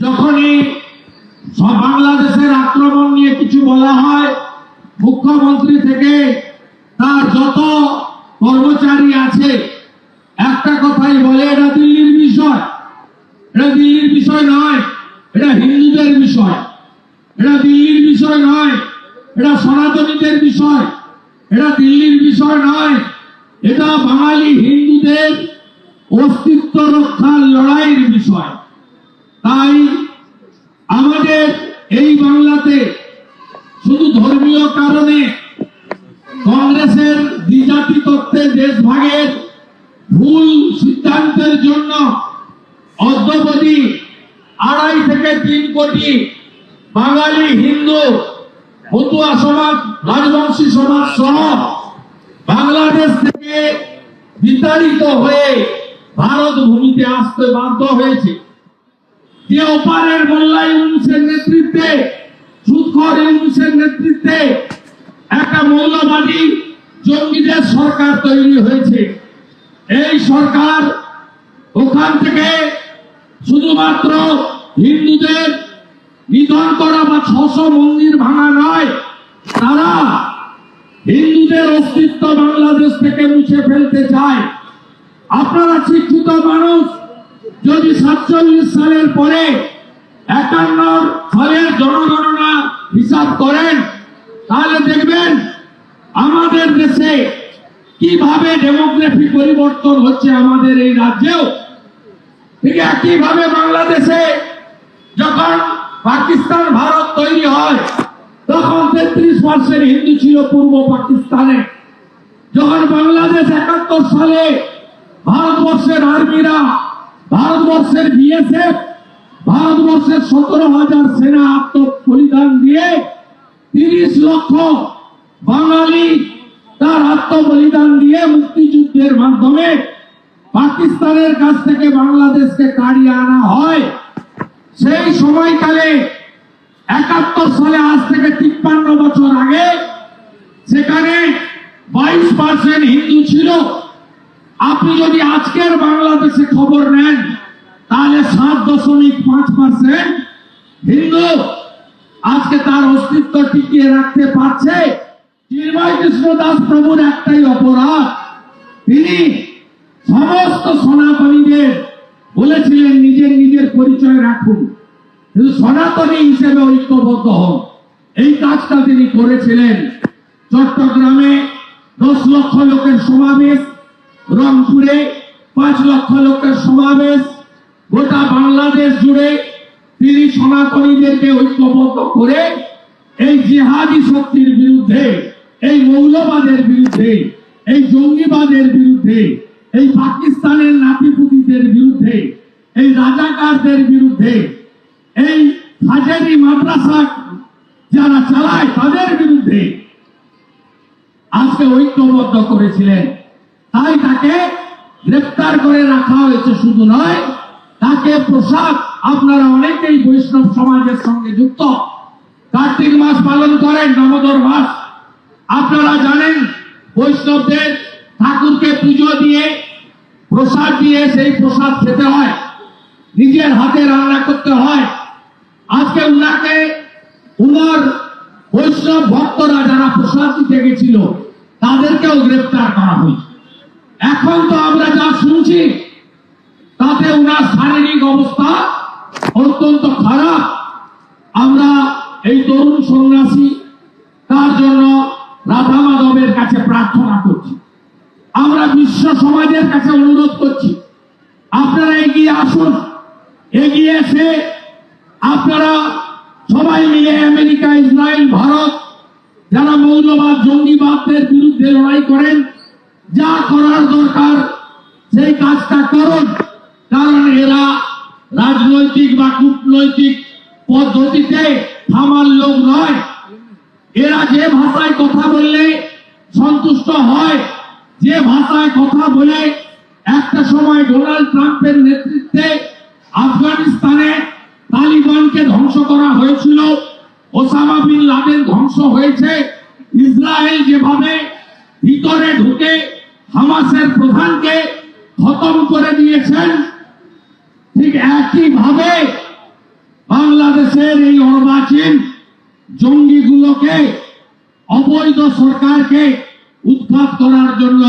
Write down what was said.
যখনই বাংলাদেশের আক্রমণ নিয়ে কিছু বলা হয়, মুখ্যমন্ত্রী থেকে তার যত কর্মচারী আছে, একটা কথাই বলে, এটা দিল্লির বিষয়। এটা দিল্লির বিষয় নয়, এটা হিন্দুদের বিষয়। এটা দিল্লির বিষয় নয়, এটা সনাতনীদের বিষয়। এটা দিল্লির বিষয় নয়, এটা বাঙালি হিন্দুদের অস্তিত্ব রক্ষার লড়াইয়ের বিষয়। দেশ ভাগের ভুল সিদ্ধান্তের জন্য অদ্যবধি আড়াই থেকে তিন কোটি বাঙালি হিন্দু, মতুয়া সমাজ, রাজবংশী সমাজ সহ বাংলাদেশ থেকে বিতাড়িত হয়ে ভারত ভূমিতে আসতে বাধ্য হয়েছে। যে ওপারের মোল্লা নেতৃত্বে, সুৎখর ইউনুসের নেতৃত্বে একটা মৌলবাদী জঙ্গিদের সরকার তৈরি হয়েছে। এই সরকার ওখান থেকে শুধুমাত্র হিন্দুদের নিধন করা বা ছশো মন্দির ভাঙা নয়, তারা হিন্দুদের অস্তিত্ব বাংলাদেশ থেকে মুছে ফেলতে চায়। আপনারা শিক্ষিত মানুষ, যদি সাতচল্লিশ সালের পরে একান্ন সালের জনগণনা হিসাব করেন, তাহলে দেখবেন আমাদের দেশে কীভাবে ডেমোগ্রাফি পরিবর্তন হচ্ছে আমাদের এই রাজ্যেও, ঠিক একইভাবে বাংলাদেশে যখন পাকিস্তান, ভারত তৈরি হয়, তখন তেত্রিশ পার্সেন্ট হিন্দু ছিল পূর্ব পাকিস্তানে। যখন বাংলাদেশ একাত্তর সালে ভারতবর্ষের আর্মিরা, ভারতবর্ষের বিএসএফ, ভারতবর্ষের সতেরো হাজার সেনা আত্মবলিদান দিয়ে তিরিশ লক্ষ বাঙালি তার আত্মবলিদান দিয়ে মুক্তিযুদ্ধের মাধ্যমে পাকিস্তানের কাছ থেকে বাংলাদেশকে কাড়িয়ে আনা হয়। সেই সময়কালে একাত্তর সালে আজ থেকে তিপ্পান্ন বছর আগে সেখানে বাইশ পার্সেন্ট হিন্দু ছিল। আপনি যদি আজকের বাংলাদেশে খবর নেন, তাহলে সাত দশমিক পাঁচ পার্সেন্ট হিন্দু আজকে তার অস্তিত্ব টিকিয়ে রাখতে পারছে। চিন্ময় কৃষ্ণ দাস প্রভুর একটাই অপরাধ। তিনি সমস্ত সনাতনীদের বলেছিলেন, নিজের নিজের পরিচয় রাখুন। সনাতনী হিসেবে ঐক্যবদ্ধ হন। এই কাজটা তিনি করেছিলেন। চট্টগ্রামে দশ লক্ষ লোকের সমাবেশ, রংপুরে পাঁচ লক্ষ লোকের সমাবেশ, গোটা বাংলাদেশ জুড়ে তিনি সনাতনীদেরকে ঐক্যবদ্ধ করে এই জিহাদি শক্তির বিরুদ্ধে এই মৌলবাদের বিরুদ্ধে, এই জঙ্গিবাদের বিরুদ্ধে, এই পাকিস্তানের নাতিপুতিদের বিরুদ্ধে, এই রাজাকারদের বিরুদ্ধে, এই হাজারি মাদ্রাসা যারা চালায় তাদের বিরুদ্ধে আজকে ঐক্যবদ্ধ করেছিলেন। তাই তাকে গ্রেফতার করে রাখা হয়েছে শুধু নয়, তাকে প্রসাদ আপনারা অনেকেই বৈষ্ণব সমাজের সঙ্গে যুক্ত। কার্তিক মাস পালন করেন, দামোদর মাস। আপনারা জানেন, বৈষ্ণবদের ঠাকুরকে পুজো দিয়ে, প্রসাদ দিয়ে সেই প্রসাদ খেতে হয়। নিজের হাতে রান্না করতে হয়। আজকে উনাকে উনার বৈষ্ণব ভক্তরা যারা প্রসাদ দিতে গেছিল, তাদেরকেও গ্রেফতার করা হয়েছে। এখন তো আমরা যা শুনছি, তাতে উনার শারীরিক অবস্থা অত্যন্ত খারাপ। আমরা এই তরুণ সন্ন্যাসী, তার জন্য প্রার্থনা করছি। আমরা বিশ্ব সমাজের কাছে অনুরোধ করছি, আপনারা এগিয়ে আসুন। এগিয়ে এসে আপনারা সবাই মিলে আমেরিকা, ইসরায়েল, ভারত, যারা মৌলবাদ, জঙ্গিবাদদের বিরুদ্ধে লড়াই করেন, যা করার দরকার, সেই কাজটা করুন। কারণ এরা রাজনৈতিক বা কূটনৈতিক পদ্ধতিতে থামার লোক নয়। এরা যে ভাষায় কথা বললে সন্তুষ্ট হয়। যে ভাষায় কথা বলে একটা সময় ডোনাল্ড ট্রাম্পের নেতৃত্বে আফগানিস্তানে তালিবানকে ধ্বংস করা হয়েছিল, ওসামা বিন লাদেন ধ্বংস হয়েছে। ইসরায়েল যেভাবে ভিতরে ঢুকে হামাসের প্রধানকে খতম করে দিয়েছেন, ঠিক একই ভাবে আপনাদের এই অর্বাচীন জঙ্গিগুলোকে সরকারকে উৎখাত করার জন্য